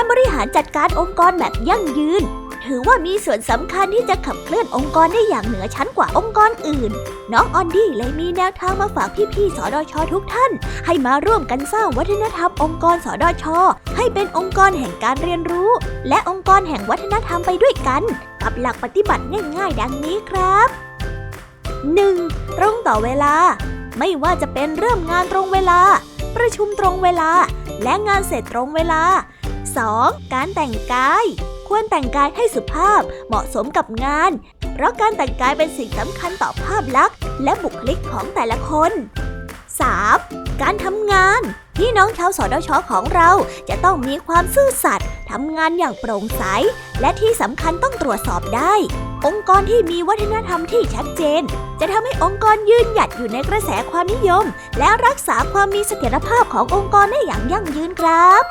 การบริหารจัดการองค์กรแบบยั่งยืน ถือว่ามีส่วนสำคัญที่จะขับเคลื่อนองค์กรได้อย่างเหนือชั้นกว่าองค์กรอื่น น้องออนดี้เลยมีแนวทางมาฝากพี่ๆสอดชทุกท่าน ให้มาร่วมกันสร้างวัฒนธรรมองค์กรสอดช ให้เป็นองค์กรแห่งการเรียนรู้ และองค์กรแห่งวัฒนธรรมไปด้วยกัน กับหลักปฏิบัติง่ายๆ ดังนี้ครับ 1. ตรงต่อเวลา ไม่ว่าจะเป็นเริ่มงานตรงเวลา ประชุมตรงเวลา และงานเสร็จตรงเวลา 2. การแต่งกาย ควรแต่งกายให้สุภาพเหมาะสมกับงาน เพราะการแต่งกายเป็นสิ่งสำคัญต่อภาพลักษณ์ และบุคลิกของแต่ละคน 3. การทำงาน พี่น้องชาวสอดชของเราจะต้องมีความซื่อสัตย์ทำงานอย่างโปร่งใส และที่สำคัญต้องตรวจสอบได้ องค์กรที่มีวัฒนธรรมที่ชัดเจน จะทำให้องค์กรยืนหยัดอยู่ในกระแสความนิยม และรักษาความมีเสถียรภาพขององค์กรได้อย่างยั่งยืนครับ